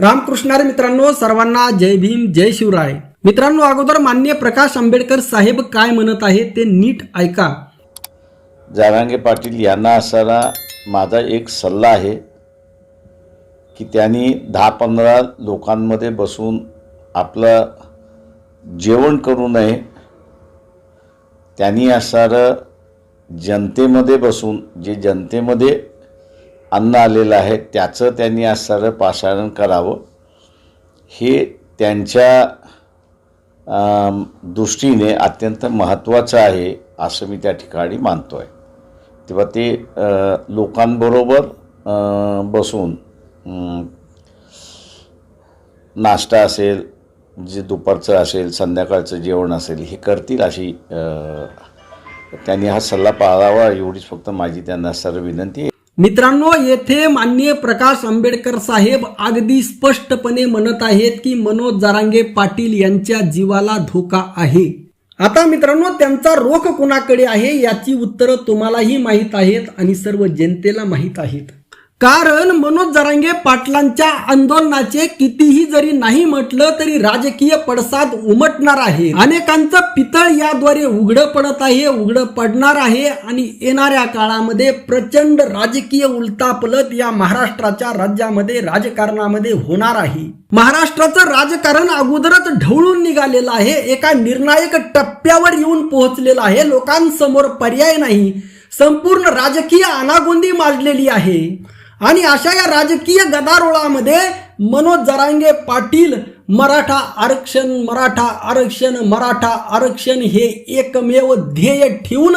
रामकृष्णारे मित्रांनो सर्वांना जय भीम जय शिवराय. मित्रांनो अगोदर मान्य प्रकाश आंबेडकर साहेब काय म्हणत आहे ते नीट ऐका. जारांगे पाटील यांना असणारा माझा एक सल्ला आहे की त्यांनी दहा पंधरा लोकांमध्ये बसून आपलं जेवण करू नये. त्यांनी असणारं जनतेमध्ये बसून जे जनतेमध्ये अन्न आलेलं आहे त्याचं त्यांनी असणारं पाषाण करावं. हे त्यांच्या दृष्टीने अत्यंत महत्त्वाचं आहे असं मी त्या ठिकाणी मानतो आहे तेव्हा ते लोकांबरोबर बसून नाश्ता असेल जे दुपारचं असेल संध्याकाळचं जेवण असेल हे करतील अशी त्यांनी हा सल्ला पाळावा एवढीच फक्त माझी त्यांना सर्व विनंती आहे. मित्रांनो येथे माननीय प्रकाश आंबेडकर साहेब अगदी स्पष्टपणे म्हणत आहेत की मनोज जरांगे पाटील यांच्या जीवाला धोका आहे. आता मित्रांनो त्यांचा रोख कुणाकडे आहे याची उत्तरं तुम्हालाही माहीत आहेत आणि सर्व जनतेला माहीत आहेत. कारण मनोज जरांगे पाटलांच्या आंदोलनाचे कितीही जरी नाही म्हटलं तरी राजकीय पडसाद उमटणार आहे अनेकांचं पितळ याद्वारे उघडं पडत आहे उघडं पडणार आहे आणि येणाऱ्या काळामध्ये प्रचंड राजकीय उलतापलत या महाराष्ट्राच्या राज्यामध्ये राजकारणामध्ये होणार आहे. महाराष्ट्राचं राजकारण अगोदरच ढवळून निघालेलं आहे एका निर्णायक टप्प्यावर येऊन पोहोचलेलं आहे. लोकांसमोर पर्याय नाही. संपूर्ण राजकीय अनागोंदी माजलेली आहे. आणि अशा या राजकीय गदारोळामध्ये मनोज जरांगे पाटील मराठा आरक्षण मराठा आरक्षण मराठा आरक्षण हे एकमेव ध्येय ठेवून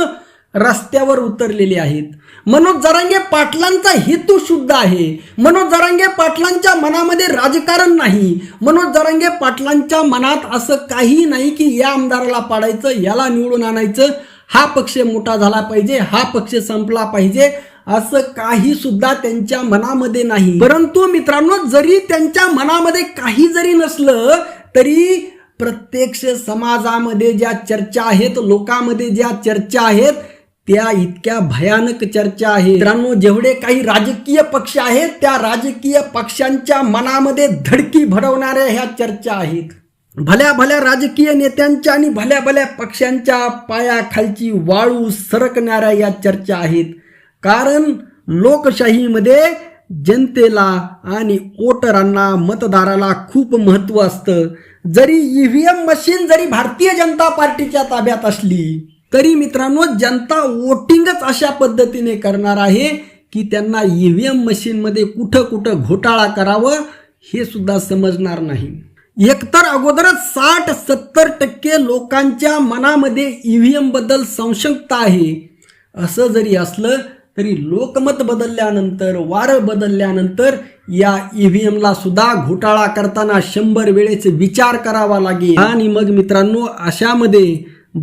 रस्त्यावर उतरलेले आहेत. मनोज जरांगे पाटलांचा हेतू शुद्ध आहे. मनोज जरांगे पाटलांच्या मनामध्ये राजकारण नाही. मनोज जरांगे पाटलांच्या मनात असं काही नाही की या आमदाराला पाडायचं याला निवडून आणायचं. हा पक्ष मोठा झाला पाहिजे हा पक्ष संपला पाहिजे. असं काही सुद्धा त्यांच्या मनामध्ये नाही. परंतु मित्रांनो जरी त्यांच्या मनामध्ये काही जरी नसलं तरी प्रत्यक्ष समाजामध्ये ज्या चर्चा आहेत लोकांमध्ये ज्या चर्चा आहेत त्या इतक्या भयानक चर्चा आहेत. मित्रांनो जेवढे काही राजकीय पक्ष आहेत त्या राजकीय पक्षांच्या मनामध्ये धडकी भरवणाऱ्या ह्या चर्चा आहेत. भल्या भल्या राजकीय नेत्यांच्या आणि भल्या भल्या पक्षांच्या पायाखालची वाळू सरकणाऱ्या या चर्चा आहेत. कारण लोकशाहीमध्ये जनतेला आणि वोटरांना मतदाराला खूप महत्त्व असतं. जरी ईव्हीएम मशीन जरी भारतीय जनता पार्टीच्या ताब्यात असली तरी मित्रांनो जनता वोटिंगच अशा पद्धतीने करणार आहे की त्यांना ईव्हीएम मशीनमध्ये कुठं कुठं घोटाळा करावं हे सुद्धा समजणार नाही. एकतर अगोदरच साठ सत्तर टक्के लोकांच्या मनामध्ये ईव्हीएमबद्दल संशंकता आहे. असं जरी असलं तरी लोकमत बदलल्यानंतर वारं बदलल्यानंतर या ईव्हीएमला सुद्धा घोटाळा करताना शंभर वेळेस विचार करावा लागेल. आणि मग मित्रांनो अशामध्ये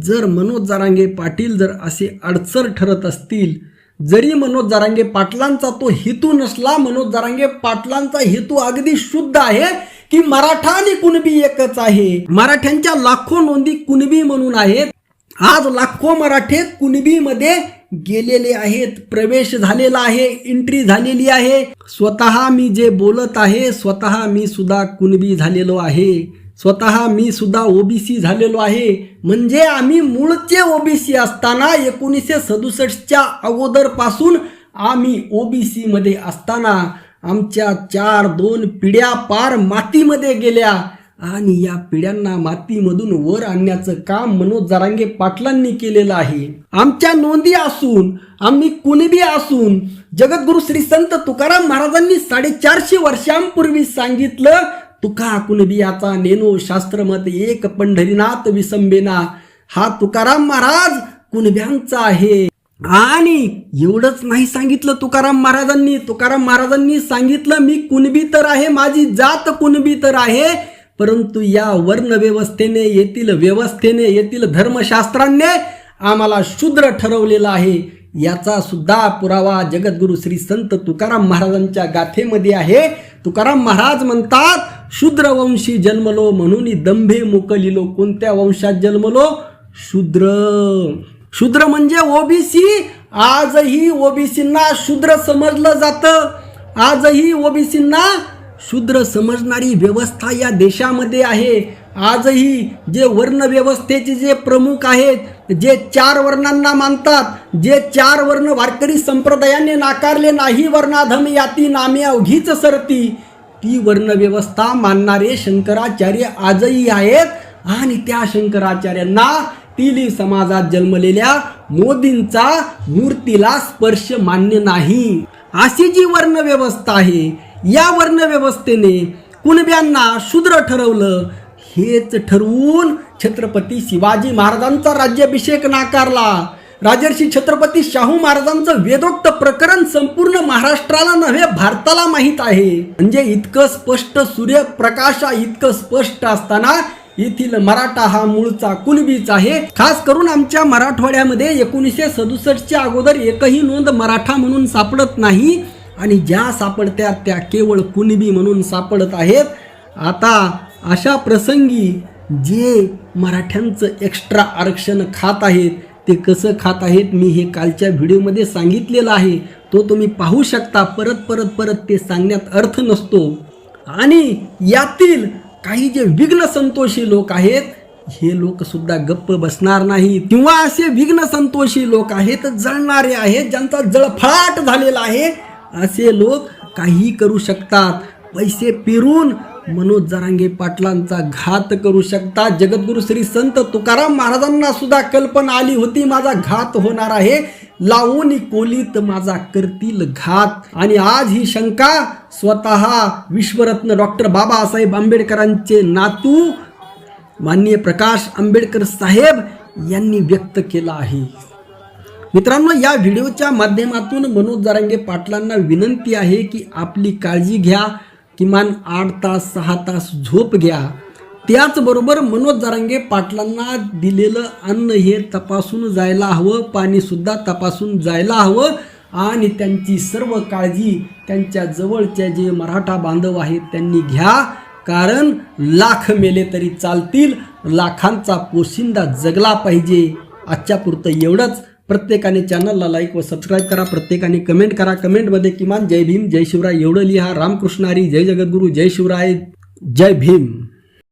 जर मनोज जारांगे पाटील जर असे अडचण ठरत असतील जरी मनोज जारांगे पाटलांचा तो हेतू नसला मनोज जारांगे पाटलांचा हेतू अगदी शुद्ध आहे की मराठा आणि कुणबी एकच आहे. मराठ्यांच्या लाखो नोंदी कुणबी म्हणून आहेत. आज लाखो मराठे कुणबीमध्ये गेलेले आहेत प्रवेश झालेला आहे एंट्री झालेली आहे. स्वतः मी जे बोलत आहे स्वतः मी सुद्धा कुणबी झालेलो आहे. स्वतः मी सुद्धा ओबीसी झालेलो आहे. म्हणजे आम्ही मूळचे ओबीसी असताना एकोणीसशे सदुसष्टच्या अगोदरपासून आम्ही ओबीसीमध्ये असताना आमच्या चार दोन पिढ्या पार मातीमध्ये गेल्या. आणि या पिढ्यांना मातीमधून वर आणण्याचं काम मनोज जरांगे पाटलांनी केलेलं आहे. आमच्या नोंदी असून आम्ही कुणबी असून जगद्गुरु श्री संत तुकाराम महाराजांनी साडेचारशे वर्षांपूर्वी सांगितलं तुका कुणबियाचा नेनो शास्त्रमत एक पंढरीनाथ विसंबेना हा तुकाराम महाराज कुणब्यांचा आहे. आणि एवढंच नाही सांगितलं तुकाराम महाराजांनी. तुकाराम महाराजांनी सांगितलं मी कुणबी तर आहे माझी जात कुणबी तर आहे परंतु या वर्णव्यवस्थेने येथील व्यवस्थेने येथील धर्मशास्त्रांनी आम्हाला शूद्र ठरवलेलं आहे. याचा सुद्धा पुरावा जगद्गुरु श्री संत तुकाराम महाराजांच्या गाथेमध्ये आहे. तुकाराम महाराज म्हणतात शूद्र वंशी जन्मलो म्हणून दंभे मुकलिलो. कोणत्या वंशात जन्मलो? शूद्र. शूद्र म्हणजे ओबीसी आजही ओबीसींना शूद्र समजलं जातं. आजही ओबीसींना शूद्र समजणारी व्यवस्था या देशामध्ये आहे. आजही जे वर्णव्यवस्थेचे जे प्रमुख आहेत जे चार वर्णांना मानतात जे चार वर्ण वारकरी संप्रदायाने नाकारले नाही वर्णाधम याती नामे अवघीच सरती. ती वर्णव्यवस्था मानणारे शंकराचार्य आजही आहेत आणि त्या शंकराचार्यांना तिली समाजात जन्मलेल्या मोदींचा मूर्तीला स्पर्श मान्य नाही. अशी जी वर्णव्यवस्था आहे या वर्णव्यवस्थेने कुणब्यांना शूद्र ठरवलं हेच ठरवून छत्रपती शिवाजी महाराजांचा राज्याभिषेक नाकारला. राजर्षी छत्रपती शाहू महाराजांचं वेदोक्त प्रकरण संपूर्ण महाराष्ट्राला नव्हे भारताला माहीत आहे. म्हणजे इतकं स्पष्ट सूर्यप्रकाशा इतकं स्पष्ट असताना येथील मराठा हा मूळचा कुणबीच आहे. खास करून आमच्या मराठवाड्यामध्ये एकोणीसशे सदुसष्टच्या अगोदर एकही नोंद मराठा म्हणून सापडत नाही. आणि ज्या सापडत्या त्या केवळ कुणबी म्हणून सापडत आहेत. आता अशा प्रसंगी जे मराठ्यांचं एक्स्ट्रा आरक्षण खात आहेत ते कसं खात आहेत मी हे कालच्या व्हिडिओमध्ये सांगितलेलं आहे. तो तुम्ही पाहू शकता. परत परत परत ते सांगण्यात अर्थ नसतो. आणि यातील काही जे विघ्न संतोषी लोक आहेत हे लोकसुद्धा गप्प बसणार नाही. किंवा असे विघ्न संतोषी लोक आहेत जळणारे आहेत ज्यांचा जळफळाट झालेला आहे. असे लोक काही करू शकतात. पैसे पिरून मनोज जरांगे पाटलांचा घात करू शकतात. जगद्गुरु श्री संत तुकाराम महाराजांना सुद्धा कल्पना आली होती माझा घात होणार आहे. लावून कोलीत माझा करतील घात. आणि आज ही शंका स्वतः विश्वरत्न डॉक्टर बाबासाहेब आंबेडकरांचे नातू माननीय प्रकाश आंबेडकर साहेब यांनी व्यक्त केला आहे. मित्रांनो या व्हिडिओच्या माध्यमातून मनोज जारांगे पाटलांना विनंती आहे की आपली काळजी घ्या किमान आठ तास सहा तास झोप घ्या. त्याचबरोबर मनोज जारांगे पाटलांना दिलेलं अन्न हे तपासून जायला हवं पाणीसुद्धा तपासून जायला हवं आणि त्यांची सर्व काळजी त्यांच्या जवळच्या जे मराठा बांधव आहेत त्यांनी घ्या. कारण लाख मेले तरी चालतील लाखांचा पोशिंदा जगला पाहिजे. आजच्यापुरतं एवढंच. प्रत्येकाने चॅनलला लाईक व सबस्क्राईब करा प्रत्येकाने कमेंट करा. कमेंटमध्ये किमान जय भीम जय शिवराय. एवढं लिहा. रामकृष्ण हरी. जय जगद्गुरू. जय शिवराय. जय भीम.